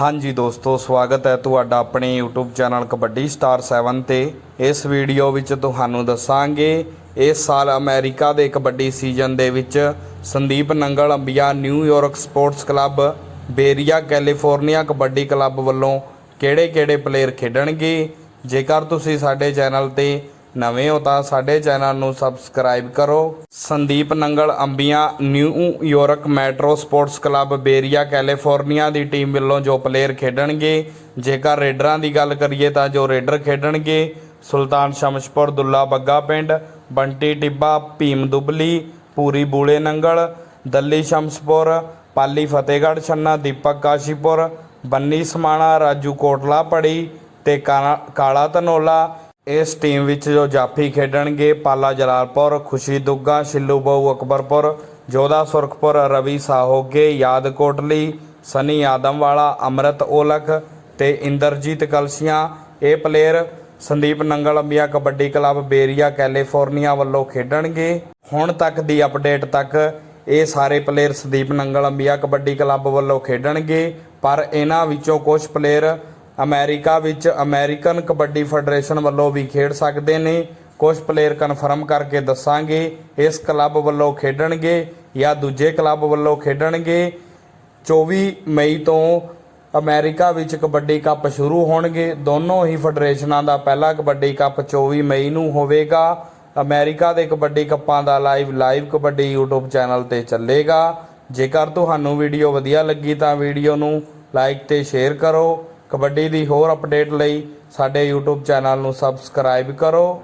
ਹਾਂਜੀ ਦੋਸਤੋ, ਸਵਾਗਤ ਹੈ ਤੁਹਾਡਾ ਆਪਣੇ YouTube ਚੈਨਲ ਕਬੱਡੀ ਸਟਾਰ 7 ਤੇ। ਇਸ ਵੀਡੀਓ ਵਿੱਚ ਤੁਹਾਨੂੰ ਦੱਸਾਂਗੇ, ਇਸ ਸਾਲ ਅਮਰੀਕਾ ਦੇ ਕਬੱਡੀ ਸੀਜ਼ਨ ਦੇ ਵਿੱਚ Sandeep Nangal Ambia New York sports club, Bay Area California kabaddi club ਵੱਲੋਂ ਕਿਹੜੇ-ਕਿਹੜੇ ਪਲੇਅਰ ਖੇਡਣਗੇ? ਜੇਕਰ ਤੁਸੀਂ ਸਾਡੇ ਚੈਨਲ ਤੇ ਨਵੇਂ ਹੋ ਤਾਂ ਸਾਡੇ ਚੈਨਲ ਨੂੰ ਸਬਸਕ੍ਰਾਈਬ ਕਰੋ। Sandeep Nangal, Ambian New York metro sports club, Bay Area, California ਦੀ ਟੀਮ ਵੱਲੋਂ ਜੋ ਪਲੇਅਰ ਖੇਡਣਗੇ, ਜੇਕਰ ਰੇਡਰਾਂ ਦੀ ਗੱਲ ਕਰੀਏ ਤਾਂ ਜੋ ਰੇਡਰ ਖੇਡਣਗੇ, ਸੁਲਤਾਨ ਸ਼ਮਸ਼ਪੁਰ, ਦੁੱਲਾ ਬੱਗਾ ਪਿੰਡ, ਬੰਟੀ ਟਿੱਬਾ, ਭੀਮ ਦੁਬਲੀ, ਪੂਰੀ ਬੂਲੇ ਨੰਗਲ, ਦੱਲੀ ਸ਼ਮਸ਼ਪੁਰ, ਪਾਲੀ ਫਤਿਹਗੜ੍ਹ ਛੰਨਾ, ਦੀਪਕ ਕਾਸ਼ੀਪੁਰ, ਬੰਨੀ ਸਮਾਣਾ, ਰਾਜੂ ਕੋਟਲਾ ਪੜੀ ਤੇ ਕਾਲਾ- ਕਾਲਾ ਧਨੋਲਾ ਇਸ ਟੀਮ ਵਿੱਚ ਜੋ ਜਾਫੀ ਖੇਡਣਗੇ, ਪਾਲਾ ਜਲਾਲਪੁਰ, ਖੁਸ਼ੀ ਦੁੱਗਾ, ਸ਼ਿੱਲੂ ਬਹੁ ਅਕਬਰਪੁਰ, ਜੋਧਾ ਸੁਰਖਪੁਰ, ਰਵੀ ਸਾਹੋਗੇ ਯਾਦ ਕੋਟਲੀ ਸਨੀ ਆਦਮਵਾਲਾ, ਅੰਮ੍ਰਿਤ ਓਲਖ ਤੇ ਇੰਦਰਜੀਤ ਕਲਸੀਆਂ। ਇਹ player Sandeep Nangal Ambia kabaddi club Bay Area, California ਵੱਲੋਂ ਖੇਡਣਗੇ। ਹੁਣ ਤੱਕ ਦੀ ਅਪਡੇਟ ਤੱਕ ਇਹ ਸਾਰੇ ਪਲੇਅਰ ਸੰਦੀਪ ਨੰਗਲ ਅੰਬੀਆ ਕਬੱਡੀ ਕਲੱਬ ਵੱਲੋਂ ਖੇਡਣਗੇ, ਪਰ ਇਹਨਾਂ ਵਿੱਚੋਂ ਕੁਝ ਪਲੇਅਰ ਅਮਰੀਕਾ ਵਿੱਚ ਅਮਰੀਕਨ ਕਬੱਡੀ ਫੈਡਰੇਸ਼ਨ ਵੱਲੋਂ ਵੀ ਖੇਡ ਸਕਦੇ ਨੇ। ਕੁਝ ਪਲੇਅਰ ਕਨਫਰਮ ਕਰਕੇ ਦੱਸਾਂਗੇ, ਇਸ ਕਲੱਬ ਵੱਲੋਂ ਖੇਡਣਗੇ ਜਾਂ ਦੂਜੇ ਕਲੱਬ ਵੱਲੋਂ ਖੇਡਣਗੇ। 24 ਮਈ ਤੋਂ ਅਮਰੀਕਾ ਵਿੱਚ ਕਬੱਡੀ ਕੱਪ ਸ਼ੁਰੂ ਹੋਣਗੇ। ਦੋਨੋਂ ਹੀ ਫੈਡਰੇਸ਼ਨਾਂ ਦਾ ਪਹਿਲਾ ਕਬੱਡੀ ਕੱਪ 24 ਮਈ ਨੂੰ ਹੋਵੇਗਾ। ਅਮਰੀਕਾ ਦੇ ਕਬੱਡੀ ਕੱਪਾਂ ਦਾ live live kabaddi YouTube channel ਤੇ ਚੱਲੇਗਾ। ਜੇਕਰ ਤੁਹਾਨੂੰ ਵੀਡੀਓ ਵਧੀਆ ਲੱਗੀ ਤਾਂ ਵੀਡੀਓ ਨੂੰ ਲਾਈਕ ਤੇ ਸ਼ੇਅਰ ਕਰੋ। ਕਬੱਡੀ ਦੀ ਹੋਰ ਅਪਡੇਟ ਲਈ ਸਾਡੇ YouTube ਚੈਨਲ ਨੂੰ ਸਬਸਕ੍ਰਾਈਬ ਕਰੋ।